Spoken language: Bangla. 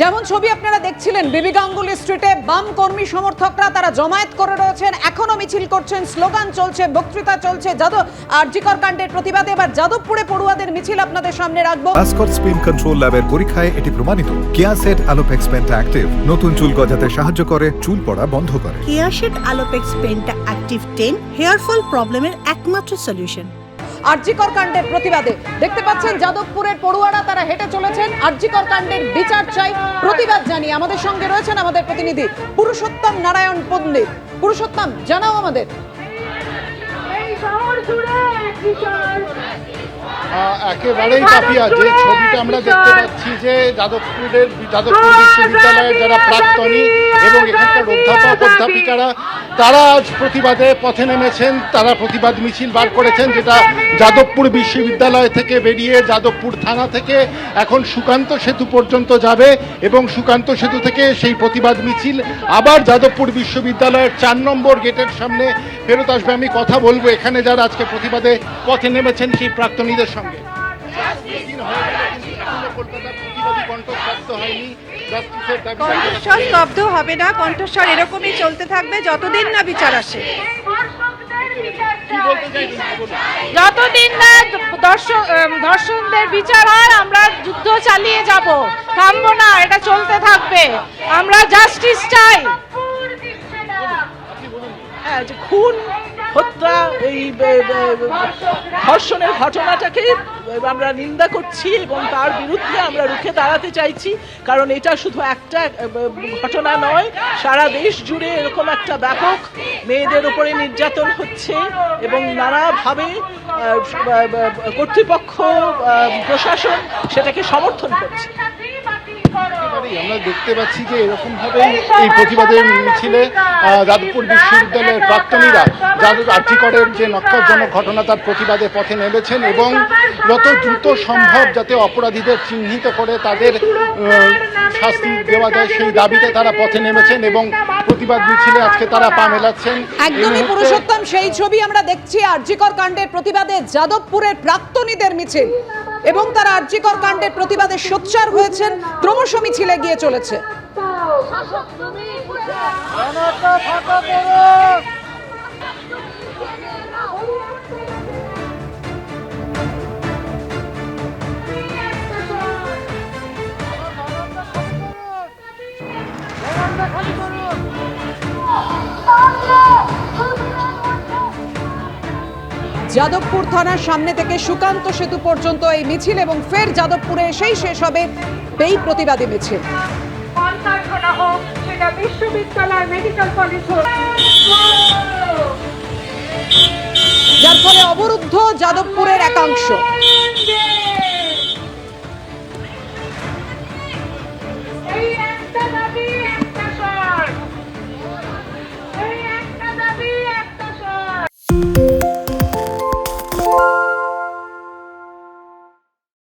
যেমন ছবি আপনারা দেখছিলেন বিবি গাঙ্গুলি স্ট্রিটে বাম কর্মী সমর্থকরা তারা জমায়েত করে রয়েছেন। এখনও মিছিল করছেন স্লোগান চলছে বক্তৃতা চলছে। যাদব আর আরজিকর কাণ্ডের প্রতিবাদে এবার যাদবপুরে পড়ুয়াদের মিছিল আপনাদের সামনে রাখব। আসকট স্পিন কন্ট্রোল ল্যাবের পরীক্ষায় এটি প্রমাণিত। কেয়াসেট অ্যালোপেক্স পেন্টা অ্যাক্টিভ নতুন চুল গজাতে সাহায্য করে চুল পড়া বন্ধ করে। কেয়াশেড আলোপেক্স পেনটা অ্যাক্টিভ টেন হেয়ার ফল প্রবলেমের একমাত্র সলিউশন আরজিকর কাণ্ডের প্রতিবাদে। দেখতে পাচ্ছেন যাদবপুরের পড়ুয়ারা তারা হেঁটে চলেছেন আরজিকর কাণ্ডের বিচার চাই প্রতিবাদ জানিয়ে। আমাদের সঙ্গে রয়েছেন আমাদের প্রতিনিধি পুরুষোত্তম নারায়ণ পণ্ডিত। পুরুষোত্তম জানাও আমাদের। একেবারেই কাপিয়া যে ছবিটা আমরা দেখতে পাচ্ছি যে যাদবপুরের যাদবপুর বিশ্ববিদ্যালয়ের যারা প্রাক্তনী এবং এখানকার অধ্যাপক অধ্যাপিকারা তারা আজ প্রতিবাদে পথে নেমেছেন। তারা প্রতিবাদ মিছিল বার করেছেন যেটা যাদবপুর বিশ্ববিদ্যালয় থেকে বেরিয়ে যাদবপুর থানা থেকে এখন সুকান্ত সেতু পর্যন্ত যাবে এবং সুকান্ত সেতু থেকে সেই প্রতিবাদ মিছিল আবার যাদবপুর বিশ্ববিদ্যালয়ের চার নম্বর গেটের সামনে ফেরত আসবে। আমি কথা বলব এখানে যারা আজকে প্রতিবাদে পথে নেমেছেন সেই প্রাক্তনীদের সঙ্গে। হয়ে কণ্ঠস্বর স্তব্ধ হবে না কণ্ঠস্বর এরকমই চলতে থাকবে যতদিন না বিচার আসে। যতদিন না, দর্শক ধর্ষণদের বিচার হয় আমরা যুদ্ধ চালিয়ে যাব। থামবো না, এটা চলতে থাকবে। আমরা জাস্টিস চাই। হ্যাঁ খুন, হত্যা, এই ধর্ষণের ঘটনাটাকে আমরা নিন্দা করছি এবং তার বিরুদ্ধে আমরা রুখে দাঁড়াতে চাইছি, কারণ এটা শুধু একটা ঘটনা নয়, সারা দেশ জুড়ে এরকম একটা ব্যাপক মেয়েদের উপরে নির্যাতন হচ্ছে এবং নানাভাবে কর্তৃপক্ষ প্রশাসন সেটাকে সমর্থন করছে। আমরা দেখতে পাচ্ছি যে এরকম ভাবে এই প্রতিবাদের মিছিলে যাদবপুর বিশ্ববিদ্যালয়ের প্রাক্তনীরা যাদব আর্থিকরের যে নক্ষজনক ঘটনা তার প্রতিবাদে পথে নেমেছেন এবং যত দ্রুত সম্ভব যাতে অপরাধীদের চিহ্নিত করে তাদের শাস্তি দেওয়া যায় সেই দাবিতে তারা পথে নেমেছেন এবং প্রতিবাদ মিছিলে আজকে তারা পা মেলাচ্ছেন। একদমই পুরুষোত্তম সেই ছবি আমরা দেখছি আরজিকর কাণ্ডের প্রতিবাদে যাদবপুরের প্রাক্তনীদের মিছিল। এবং তারা আর্যিকর কাণ্ডের প্রতিবাদে সোচ্চার হয়েছেন। ক্রমশ মিছিলে গিয়ে চলেছে। শাসক তুমি যাদবপুর থানার সামনে থেকে সুকান্ত সেতু পর্যন্ত এই মিছিল এবং ফের যাদবপুরে এসেই শেষ হবে এই প্রতিবাদী মিছিল। বিশ্ববিদ্যালয় মেডিকেল কলেজ যার ফলে অবরুদ্ধ যাদবপুরের একাংশ।